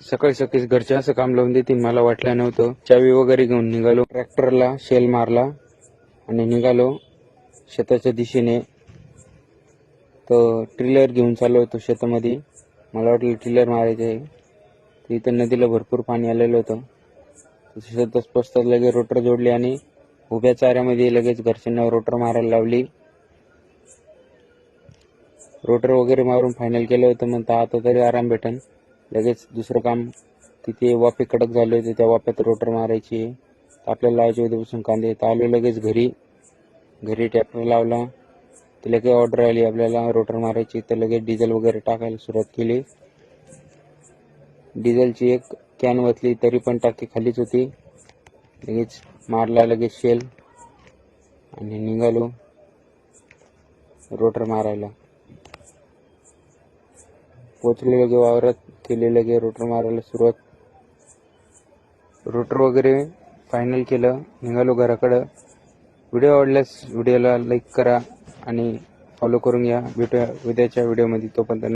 सकाळी सकाळी घरचे असं काम लावून देतील मला वाटलं नव्हतं. चावी वगैरे घेऊन निघालो. ट्रॅक्टरला शेल मारला आणि निघालो शेताच्या दिशेने. तर ट्रिलर घेऊन चाललो होतो शेतामध्ये. मला वाटलं ट्रिलर मारायचं आहे. तर इथं नदीला भरपूर पाणी आलेलं होतं. तर शेतात पोचतात लगेच रोटर जोडली आणि उभ्या चाऱ्यामध्ये लगेच घरच्यांना रोटर मारायला लावली. रोटर वगैरे मारून फायनल केलं होतं. म्हणता आता तरी आराम भेटन लगेच दुसरं काम. तिथे वाफे कडक झाले होते त्या वाफ्यात रोटर मारायची. तर आपल्याला लावायचे उद्यापासून कांदे. तर आलो लगेच घरी. घरी टॅपर लावला. तर लगेच ऑर्डर आली आपल्याला रोटर मारायची. तर लगेच डिझेल वगैरे टाकायला सुरुवात केली. डिझेलची एक कॅन वतली तरी पण टाकी खालीच होती. लगेच मारला लगेच शेल आणि निघालो. रोटर मारायला. पोचले लगे वावरात केले लगे रोटर मारायला सुरुवात रोटर वगैरे फायनल केलं निघालो घराकडं. व्हिडिओ आवडल्यास व्हिडिओला लाईक करा आणि फॉलो करून घ्या. भेटूया उद्याच्या व्हिडिओमध्ये तोपर्यंत